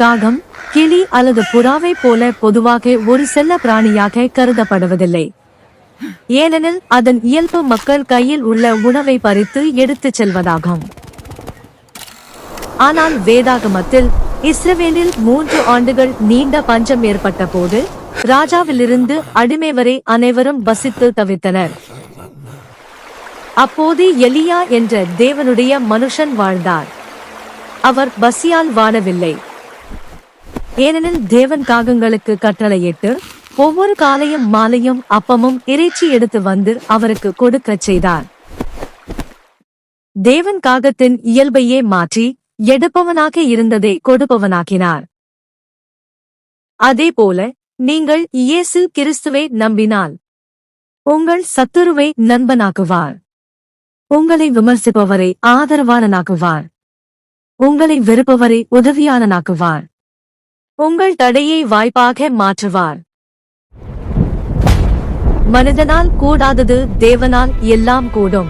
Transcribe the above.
காகம் கிளி அல்லது புறாவை போல பொதுவாக ஒரு செல்ல பிராணியாக கருதப்படுவதில்லை. ஏனெனில் அதன் இயல்பு மக்கள் கையில் உள்ள உணவை பறித்து எடுத்துச் செல்வதாகும். ஆனால் வேதாகமத்தில் இஸ்ரவேலில் மூன்று ஆண்டுகள் நீண்ட பஞ்சம் ஏற்பட்ட போது ராஜாவிலிருந்து அடிமை வரை அனைவரும் வசித்து தவித்தனர். அப்போது எலியா என்ற தேவனுடைய மனுஷன் வாழ்ந்தார். அவர் பசியால் வாழவில்லை ஏனெனில் தேவன் காகங்களுக்கு கட்டளையிட்டு ஒவ்வொரு காலையும் மாலையும் அப்பமும் இறைச்சி எடுத்து வந்து அவருக்கு கொடுக்கச் செய்தார். தேவன் காகத்தின் இயல்பையே மாற்றி எடுப்பவனாக இருந்ததை கொடுப்பவனாக்கினார். அதேபோல நீங்கள் இயேசு கிறிஸ்துவை நம்பினால் உங்கள் சத்துருவை நண்பனாக்குவார். உங்களை விமர்சிப்பவரை ஆதரவானனாக்குவார் உங்களை வெறுப்பவரை உதவியானனாக்குவார் உங்கள் தடையை வாய்ப்பாக மாற்றுவார். மனிதனால் கூடாதது தேவனால் எல்லாம் கூடும்.